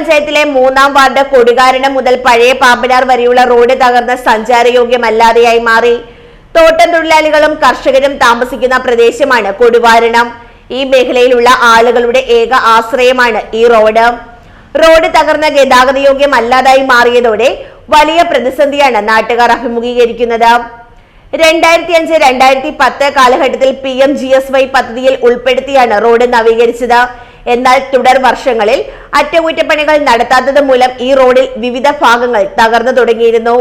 പഞ്ചായത്തിലെ മൂന്നാം വാർഡ് കൊടികാരണം മുതൽ പഴയ പാമ്പനാർ വരെയുള്ള റോഡ് തകർന്ന് സഞ്ചാരയോഗ്യമല്ലാതെയായി മാറി. തോട്ടം തൊഴിലാളികളും കർഷകരും താമസിക്കുന്ന പ്രദേശമാണ് കൊടുവാരണം ഈ മേഖലയിലുള്ള ആളുകളുടെ ഏക ആശ്രയമാണ് ഈ റോഡ്. റോഡ് തകർന്ന ഗതാഗത യോഗ്യമല്ലാതായി മാറിയതോടെ വലിയ പ്രതിസന്ധിയാണ് നാട്ടുകാർ അഭിമുഖീകരിക്കുന്നത്. രണ്ടായിരത്തി അഞ്ച് രണ്ടായിരത്തി പത്ത് കാലഘട്ടത്തിൽ P M G S Y പദ്ധതിയിൽ ഉൾപ്പെടുത്തിയാണ് റോഡ് നവീകരിച്ചത്. എന്നാൽ തുടർ വർഷങ്ങളിൽ അറ്റകുറ്റപ്പണികൾ നടത്താത്തത് മൂലം ഈ റോഡിൽ വിവിധ ഭാഗങ്ങൾ തകർന്നു തുടങ്ങിയിരുന്നു.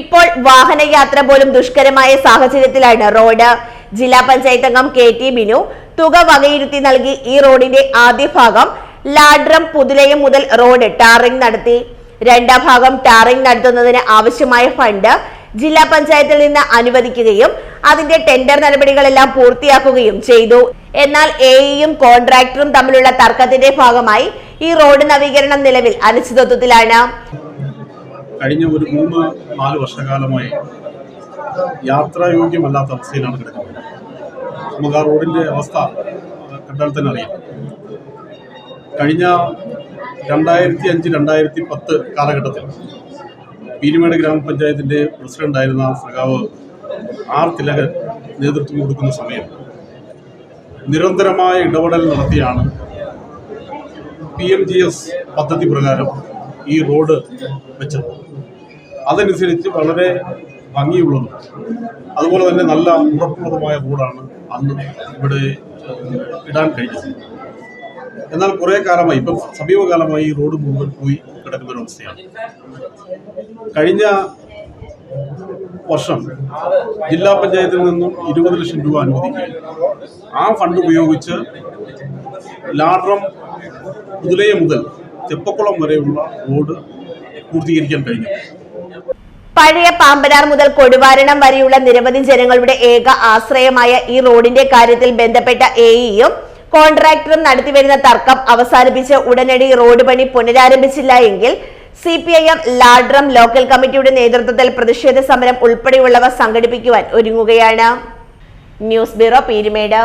ഇപ്പോൾ വാഹനയാത്ര പോലും ദുഷ്കരമായ സാഹചര്യത്തിലാണ് റോഡ്. ജില്ലാ പഞ്ചായത്ത് അംഗം കെ ടി ബിനു തുക വകയിരുത്തി നൽകി ഈ റോഡിന്റെ ആദ്യ ഭാഗം ലാഡ്രം പുതുലയം മുതൽ റോഡ് ടാറിംഗ് നടത്തി. രണ്ടാം ഭാഗം ടാറിംഗ് നടത്തുന്നതിന് ആവശ്യമായ ഫണ്ട് ജില്ലാ പഞ്ചായത്തിൽ നിന്ന് അനുവദിക്കുകയും അതിന്റെ ടെൻഡർ നടപടികളെല്ലാം പൂർത്തിയാക്കുകയും ചെയ്തു. എന്നാൽ എയും കോൺട്രാക്ടറും തമ്മിലുള്ള തർക്കത്തിന്റെ ഭാഗമായി ഈ റോഡ് നവീകരണം നിലവിൽ അനിശ്ചിതത്വത്തിലാണ്. കഴിഞ്ഞ ഒരു മൂന്ന് നാല് വർഷക്കാലമായി യാത്രായോഗ്യമല്ലാത്ത അവസ്ഥയിലാണ് കിടക്കുന്നത്. നമുക്ക് ആ റോഡിന്റെ അവസ്ഥ കണ്ടാൽ തന്നെ അറിയാം. കഴിഞ്ഞ രണ്ടായിരത്തി അഞ്ച് രണ്ടായിരത്തി പത്ത് കാലഘട്ടത്തിൽ പീരുമേട് ഗ്രാമപഞ്ചായത്തിന്റെ പ്രസിഡന്റായിരുന്ന സഖാവ് ആർ തിലകൻ നേതൃത്വം കൊടുക്കുന്ന സമയം നിരന്തരമായ ഇടപെടൽ നടത്തിയാണ് പി എം ജി എസ് പദ്ധതി പ്രകാരം ഈ റോഡ് വെച്ചത്. അതനുസരിച്ച് വളരെ ഭംഗിയുള്ളതും അതുപോലെ തന്നെ നല്ല ഉറപ്പുള്ളതുമായ റോഡാണ് അന്ന് ഇവിടെ ഇടാൻ കഴിഞ്ഞത്. എന്നാൽ കുറേ കാലമായി ഇപ്പം സമീപകാലമായി റോഡ് മുഴുവൻ പോയി കിടക്കുന്ന ഒരു അവസ്ഥയാണ് കഴിഞ്ഞ വർഷം ജില്ലാ പഞ്ചായത്തിൽ നിന്നും ഇരുപത് ലക്ഷം രൂപ അനുവദിക്കുകയും ആ ഫണ്ട് ഉപയോഗിച്ച് ലാഡ്രം മുതലേ മുതൽ തെപ്പക്കുളം വരെയുള്ള റോഡ് പൂർത്തീകരിക്കാൻ കഴിഞ്ഞു. പഴയ പാമ്പനാർ മുതൽ കൊടുവാരണം വരെയുള്ള നിരവധി ജനങ്ങളുടെ ഏക ആശ്രയമായ ഈ റോഡിന്റെ കാര്യത്തിൽ ബന്ധപ്പെട്ട എഇയും കോൺട്രാക്ടറും നടത്തിവരുന്ന തർക്കം അവസാനിപ്പിച്ച് ഉടനടി റോഡ് പണി പുനരാരംഭിച്ചില്ല എങ്കിൽ C P I M Ladrum local കമ്മിറ്റിയുടെ നേതൃത്വത്തിൽ പ്രതിഷേധ സമരം ഉൾപ്പെടെയുള്ളവ സംഘടിപ്പിക്കുവാൻ ഒരുങ്ങുകയാണ്. News bureau Peermade.